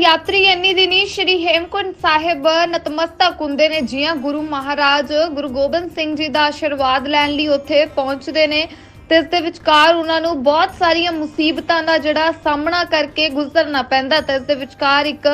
ਯਾਤਰੀ ਇੰਨੀ ਦਿਨੀ ਸ਼੍ਰੀ ਹੇਮਕੁੰਟ ਸਾਹਿਬ ਨਤਮਸਤਕ ਹੁੰਦੇ ਨੇ। ਜੀਆਂ ਗੁਰੂ ਮਹਾਰਾਜ, ਗੁਰੂ ਗੋਬਿੰਦ ਸਿੰਘ ਜੀ ਦਾ ਆਸ਼ੀਰਵਾਦ ਲੈਣ ਲਈ ਉੱਥੇ ਪਹੁੰਚਦੇ ਨੇ। ਤੇ ਇਸ ਦੇ ਵਿਚਕਾਰ ਉਹਨਾਂ ਨੂੰ ਬਹੁਤ ਸਾਰੀਆਂ ਮੁਸੀਬਤਾਂ ਦਾ ਜਿਹੜਾ ਸਾਹਮਣਾ ਕਰਕੇ ਗੁਜ਼ਰਨਾ ਪੈਂਦਾ ਤੇ ਇਸ ਦੇ ਵਿਚਕਾਰ ਇੱਕ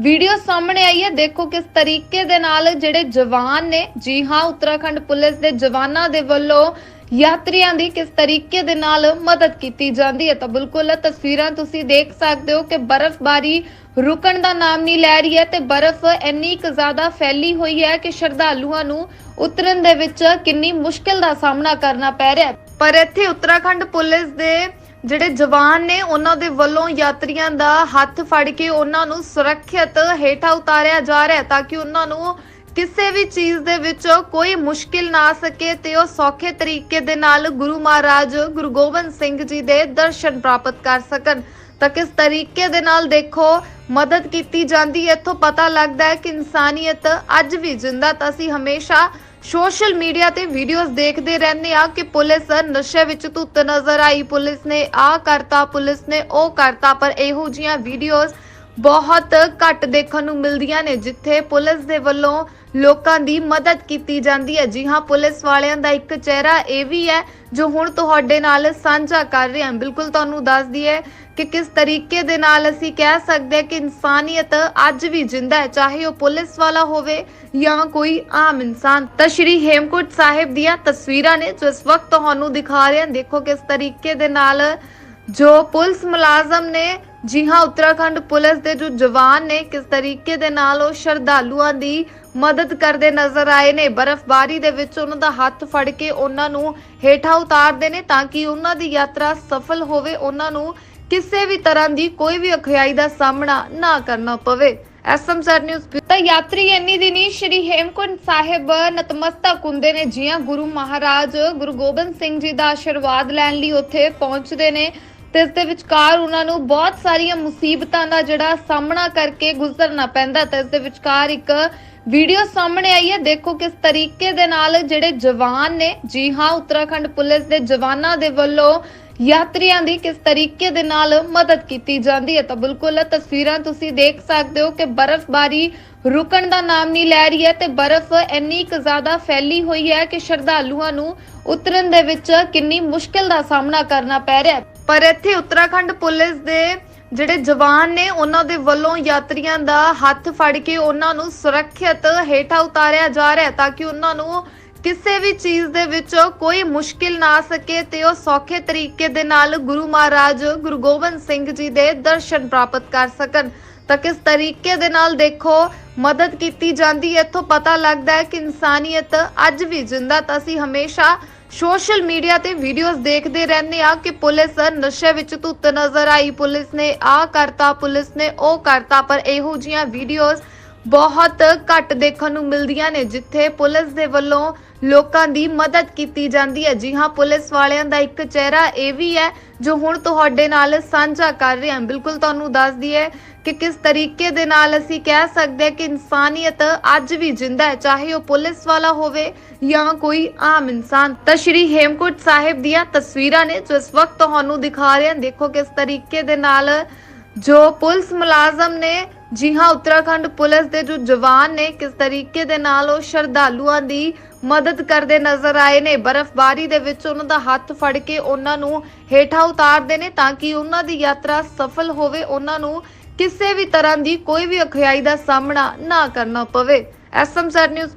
ਵੀਡੀਓ ਸਾਹਮਣੇ ਆਈ ਹੈ। ਦੇਖੋ ਕਿਸ ਤਰੀਕੇ ਦੇ ਨਾਲ ਜਿਹੜੇ ਜਵਾਨ ਨੇ, ਜੀ ਹਾਂ, ਉੱਤਰਾਖੰਡ ਪੁਲਿਸ ਦੇ ਜਵਾਨਾਂ ਦੇ ਵੱਲੋਂ ਯਾਤਰੀਆਂ ਦੀ ਕਿਸ ਤਰੀਕੇ ਦੇ ਨਾਲ ਮਦਦ ਕੀਤੀ ਜਾਂਦੀ ਹੈ ਤਾਂ ਬਿਲਕੁਲ ਤਸਵੀਰਾਂ ਤੁਸੀਂ ਦੇਖ ਸਕਦੇ ਹੋ ਕਿ ਬਰਫ਼ਬਾਰੀ ਰੁਕਣ ਦਾ ਨਾਮ ਨਹੀਂ ਲੈ ਰਹੀ ਹੈ ਤੇ ਬਰਫ਼ ਇੰਨੀ ਕੁ ਜ਼ਿਆਦਾ ਫੈਲੀ ਹੋਈ ਹੈ ਕਿ ਸ਼ਰਧਾਲੂਆਂ ਨੂੰ ਉਤਰਨ ਦੇ ਵਿੱਚ ਕਿੰਨੀ ਮੁਸ਼ਕਿਲ ਦਾ ਸਾਹਮਣਾ ਕਰਨਾ ਪੈ ਰਿਹਾ ਹੈ। ਪਰ ਇੱਥੇ ਉੱਤਰਾਖੰਡ ਪੁਲਿਸ ਦੇ ਜਿਹੜੇ ਜਵਾਨ ਨੇ, ਉਹਨਾਂ ਦੇ ਵੱਲੋਂ ਯਾਤਰੀਆਂ ਦਾ ਹੱਥ ਫੜ ਕੇ ਉਹਨਾਂ ਨੂੰ ਸੁਰੱਖਿਅਤ ਹੇਠਾਂ ਉਤਾਰਿਆ ਜਾ ਰਿਹਾ ਹੈ ਤਾਂ ਕਿ ਉਹਨਾਂ ਨੂੰ ਕਿਸੇ ਵੀ ਚੀਜ਼ ਦੇ ਵਿੱਚ ਕੋਈ ਮੁਸ਼ਕਿਲ ਨਾ ਆ ਸਕੇ ਤੇ ਉਹ ਸੌਖੇ ਤਰੀਕੇ ਦੇ ਨਾਲ ਗੁਰੂ ਮਹਾਰਾਜ ਗੁਰੂ ਗੋਬਿੰਦ ਸਿੰਘ ਜੀ ਦੇ ਦਰਸ਼ਨ ਪ੍ਰਾਪਤ ਕਰ ਸਕਣ। ਤਾਂ ਕਿਸ ਤਰੀਕੇ ਦੇ ਨਾਲ ਦੇਖੋ, ਮਦਦ ਕੀਤੀ ਜਾਂਦੀ ਹੈ, ਇੱਥੋਂ ਪਤਾ ਲੱਗਦਾ ਹੈ ਕਿ ਇਨਸਾਨੀਅਤ ਅੱਜ ਵੀ ਜਿੰਦਾ ਤਾਂ ਅਸੀਂ ਹਮੇਸ਼ਾ ਸੋਸ਼ਲ ਮੀਡੀਆ ਤੇ ਵੀਡੀਓਜ਼ ਦੇਖਦੇ ਰਹਿੰਦੇ ਆ ਕਿ ਪੁਲਿਸ ਨਸ਼ੇ ਵਿੱਚ ਧੁੱਤ ਨਜ਼ਰ ਆਈ, ਪੁਲਿਸ ਨੇ ਆਹ ਕਰਤਾ, ਪੁਲਿਸ ਨੇ ਉਹ ਕਰਤਾ, ਪਰ ਇਹੋ ਜੀਆਂ ਵੀਡੀਓਜ਼ ਬਹੁਤ ਘੱਟ ਦੇਖਣ ਨੂੰ ਮਿਲਦੀਆਂ ਨੇ, ਜਿੱਥੇ ਪੁਲਿਸ ਦੇ ਵੱਲੋਂ ਲੋਕਾਂ ਦੀ ਮਦਦ ਕੀਤੀ ਜਾਂਦੀ ਹੈ। ਜੀ ਹਾਂ, ਪੁਲਿਸ ਵਾਲਿਆਂ ਦਾ ਇੱਕ ਚਿਹਰਾ ਇਹ ਵੀ ਹੈ, ਜੋ ਹੁਣ ਤੁਹਾਡੇ ਨਾਲ ਸਾਂਝਾ ਕਰ ਰਹੇ ਹਾਂ। ਬਿਲਕੁਲ ਤੁਹਾਨੂੰ ਦੱਸ ਦਈਏ ਕਿ ਕਿਸ ਤਰੀਕੇ ਦੇ ਨਾਲ ਅਸੀਂ ਕਹਿ ਸਕਦੇ ਹਾਂ ਕਿ ਇਨਸਾਨੀਅਤ ਅੱਜ ਵੀ ਜਿੰਦਾ ਹੈ, ਚਾਹੇ ਉਹ ਪੁਲਿਸ ਵਾਲਾ ਹੋਵੇ ਜਾਂ ਕੋਈ ਆਮ ਇਨਸਾਨ। ਤਾਂ ਸ਼੍ਰੀ ਹੇਮਕੁੰਟ ਸਾਹਿਬ ਦੀਆਂ ਤਸਵੀਰਾਂ ਨੇ, ਜੋ ਇਸ ਵਕਤ ਤੁਹਾਨੂੰ ਦਿਖਾ ਰਹੇ ਹਾਂ। ਦੇਖੋ ਕਿਸ ਤਰੀਕੇ ਦੇ ਨਾਲ ਜੋ ਪੁਲਿਸ ਮੁਲਾਜ਼ਮ ਨੇ ਜੀ ਹਾਂ, ਉੱਤਰਾਖੰਡ ਪੁਲਿਸ ਦੇ ਜੋ ਜਵਾਨ ਨੇ, ਕਿਸ ਤਰੀਕੇ ਦੇ ਨਾਲ ਉਹ ਸ਼ਰਧਾਲੂਆਂ ਦੀ ਮਦਦ ਕਰਦੇ ਨਜ਼ਰ ਆਏ ਨੇ? ਬਰਫ਼ਬਾਰੀ ਦੇ ਵਿੱਚ ਉਹਨਾਂ ਦਾ ਹੱਥ ਫੜ ਕੇ ਉਹਨਾਂ ਨੂੰ ਹੇਠਾਂ ਉਤਾਰਦੇ ਨੇ ਤਾਂ ਕਿ ਉਹਨਾਂ ਦੀ ਯਾਤਰਾ ਸਫਲ ਹੋਵੇ। ਉਹਨਾਂ ਨੂੰ ਕਿਸੇ ਵੀ ਤਰ੍ਹਾਂ ਦੀ ਕੋਈ ਵੀ ਅਖਿਆਈ ਦਾ ਸਾਹਮਣਾ ਨਾ ਕਰਨਾ ਪਵੇ। ਐਸਐਮਸਰ ਨਿਊਜ਼ ਤਾਂ ਯਾਤਰੀ ਇੰਨੀ ਦਿਨੀ ਸ਼੍ਰੀ ਹੇਮਕੁੰਟ ਸਾਹਿਬ ਨਤਮਸਤਕ ਹੁੰਦੇ ਨੇ। ਜੀਆਂ ਗੁਰੂ ਮਹਾਰਾਜ ਗੁਰੂ ਗੋਬਿੰਦ ਸਿੰਘ ਜੀ ਦਾ ਆਸ਼ੀਰਵਾਦ ਲੈਣ ਲਈ ਉੱਥੇ ਪਹੁੰਚਦੇ ਨੇ। ਤੇ ਇਸ ਦੇ ਵਿਚਕਾਰ ਉਹਨਾਂ ਨੂੰ ਬਹੁਤ ਸਾਰੀਆਂ ਮੁਸੀਬਤਾਂ ਦਾ ਜਿਹੜਾ ਸਾਹਮਣਾ ਕਰਕੇ ਗੁਜ਼ਰਨਾ ਪੈਂਦਾ ਤੇ ਇਸ ਦੇ ਵਿਚਕਾਰ ਇੱਕ ਵੀਡੀਓ ਸਾਹਮਣੇ ਆਈ ਹੈ। ਦੇਖੋ ਕਿਸ ਤਰੀਕੇ ਦੇ ਨਾਲ ਜਿਹੜੇ ਜਵਾਨ ਨੇ, ਜੀ ਹਾਂ, ਉੱਤਰਾਖੰਡ ਪੁਲਿਸ ਦੇ ਜਵਾਨਾਂ ਦੇ ਵੱਲੋਂ ਯਾਤਰੀਆਂ ਦੀ ਕਿਸ ਤਰੀਕੇ ਦੇ ਨਾਲ ਮਦਦ ਕੀਤੀ ਜਾਂਦੀ ਹੈ? ਤਾਂ ਬਿਲਕੁਲ ਤਸਵੀਰਾਂ ਤੁਸੀਂ ਦੇਖ ਸਕਦੇ ਹੋ ਕਿ ਬਰਫ਼ਬਾਰੀ ਰੁਕਣ ਦਾ ਨਾਮ ਨਹੀਂ ਲੈ ਰਹੀ ਹੈ ਤੇ ਬਰਫ਼ ਇੰਨੀ ਕੁ ਜ਼ਿਆਦਾ ਫੈਲੀ ਹੋਈ ਹੈ ਕਿ ਸ਼ਰਧਾਲੂਆਂ ਨੂੰ ਉਤਰਨ ਦੇ ਵਿੱਚ ਕਿੰਨੀ ਮੁਸ਼ਕਿਲ ਦਾ ਸਾਹਮਣਾ ਕਰਨਾ ਪੈ ਰਿਹਾ ਹੈ। ਪਰ ਇੱਥੇ ਉੱਤਰਾਖੰਡ ਪੁਲਿਸ ਦੇ ਜਿਹੜੇ ਜਵਾਨ ਨੇ, ਉਹਨਾਂ ਦੇ ਵੱਲੋਂ ਯਾਤਰੀਆਂ ਦਾ ਹੱਥ ਫੜ ਕੇ ਉਹਨਾਂ ਨੂੰ ਸੁਰੱਖਿਅਤ ਹੇਠਾਂ ਉਤਾਰਿਆ ਜਾ ਰਿਹਾ ਹੈ ਤਾਂ ਕਿ ਉਹਨਾਂ ਨੂੰ ਕਿਸੇ ਵੀ ਚੀਜ਼ ਦੇ ਵਿੱਚ ਕੋਈ ਮੁਸ਼ਕਿਲ ਨਾ ਸਕੇ ਤੇ ਉਹ ਸੌਖੇ ਤਰੀਕੇ ਦੇ ਨਾਲ ਗੁਰੂ ਮਹਾਰਾਜ ਗੁਰੂ ਗੋਬਿੰਦ ਸਿੰਘ ਜੀ ਦੇ ਦਰਸ਼ਨ ਪ੍ਰਾਪਤ ਕਰ ਸਕਣ। ਤਾਂ ਕਿਸ ਤਰੀਕੇ ਦੇ ਨਾਲ ਦੇਖੋ, ਮਦਦ ਕੀਤੀ ਜਾਂਦੀ ਹੈ, ਇੱਥੋਂ ਪਤਾ ਲੱਗਦਾ ਹੈ ਕਿ ਇਨਸਾਨੀਅਤ ਅੱਜ ਵੀ ਜਿੰਦਾ ਤਾਂ ਅਸੀਂ ਹਮੇਸ਼ਾ ਸੋਸ਼ਲ ਮੀਡੀਆ ਤੇ ਵੀਡੀਓਜ਼ ਦੇਖਦੇ ਰਹਿੰਦੇ ਆ ਕਿ ਪੁਲਿਸ ਨਸ਼ੇ ਵਿੱਚ ਧੁੱਤ ਨਜ਼ਰ ਆਈ, ਪੁਲਿਸ ਨੇ ਆਹ ਕਰਤਾ, ਪੁਲਿਸ ਨੇ ਉਹ ਕਰਤਾ, ਪਰ ਇਹੋ ਜੀਆਂ ਵੀਡੀਓਜ਼ ਬਹੁਤ ਘੱਟ ਦੇਖਣ ਨੂੰ ਮਿਲਦੀਆਂ ਨੇ, ਜਿੱਥੇ ਪੁਲਿਸ ਦੇ ਵੱਲੋਂ ਲੋਕਾਂ ਦੀ ਮਦਦ ਕੀਤੀ ਜਾਂਦੀ ਹੈ। ਜੀ ਹਾਂ, ਪੁਲਿਸ ਵਾਲਿਆਂ ਦਾ ਇੱਕ ਚਿਹਰਾ ਇਹ ਵੀ ਹੈ, ਜੋ ਹੁਣ ਤੁਹਾਡੇ ਨਾਲ ਸਾਂਝਾ ਕਰ ਰਹੇ ਹਾਂ। ਬਿਲਕੁਲ ਤੁਹਾਨੂੰ ਦੱਸ ਦਈਏ ਕਿ ਕਿਸ ਤਰੀਕੇ ਦੇ ਨਾਲ ਅਸੀਂ ਕਹਿ ਸਕਦੇ ਹਾਂ ਕਿ ਇਨਸਾਨੀਅਤ ਅੱਜ ਵੀ ਜਿੰਦਾ ਹੈ, ਚਾਹੇ ਉਹ ਪੁਲਿਸ ਵਾਲਾ ਹੋਵੇ ਜਾਂ ਕੋਈ ਆਮ ਇਨਸਾਨ। ਤਾਂ ਸ਼੍ਰੀ ਹੇਮਕੁੰਟ ਸਾਹਿਬ ਦੀਆਂ ਤਸਵੀਰਾਂ ਨੇ, ਜੋ ਇਸ ਵਕਤ ਤੁਹਾਨੂੰ ਦਿਖਾ ਰਹੇ ਹਾਂ ਦੇਖੋ ਕਿਸ ਤਰੀਕੇ ਦੇ ਨਾਲ ਜੋ ਪੁਲਿਸ ਮੁਲਾਜ਼ਮ ਨੇ ਜੀ ਹਾਂ, ਉੱਤਰਾਖੰਡ ਪੁਲਿਸ ਦੇ ਜੋ ਜਵਾਨ ਨੇ, ਕਿਸ ਤਰੀਕੇ ਦੇ ਨਾਲ ਉਹ ਸ਼ਰਧਾਲੂਆਂ ਦੀ ਮਦਦ ਕਰਦੇ ਨਜ਼ਰ ਆਏ ਨੇ, ਬਰਫ਼ਬਾਰੀ ਦੇ ਵਿੱਚ ਉਹਨਾਂ ਦਾ ਹੱਥ ਫੜ ਕੇ ਉਹਨਾਂ ਨੂੰ ਹੇਠਾਂ ਉਤਾਰਦੇ ਨੇ ਤਾਂ ਕਿ ਉਹਨਾਂ ਦੀ ਯਾਤਰਾ ਸਫਲ ਹੋਵੇ, ਉਹਨਾਂ ਨੂੰ ਕਿਸੇ ਵੀ ਤਰ੍ਹਾਂ ਦੀ ਕੋਈ ਵੀ ਅਖਿਆਈ ਦਾ ਸਾਹਮਣਾ ਨਾ ਕਰਨਾ ਪਵੇ। ਐਸਐਮਸਰ ਨਿਊਜ਼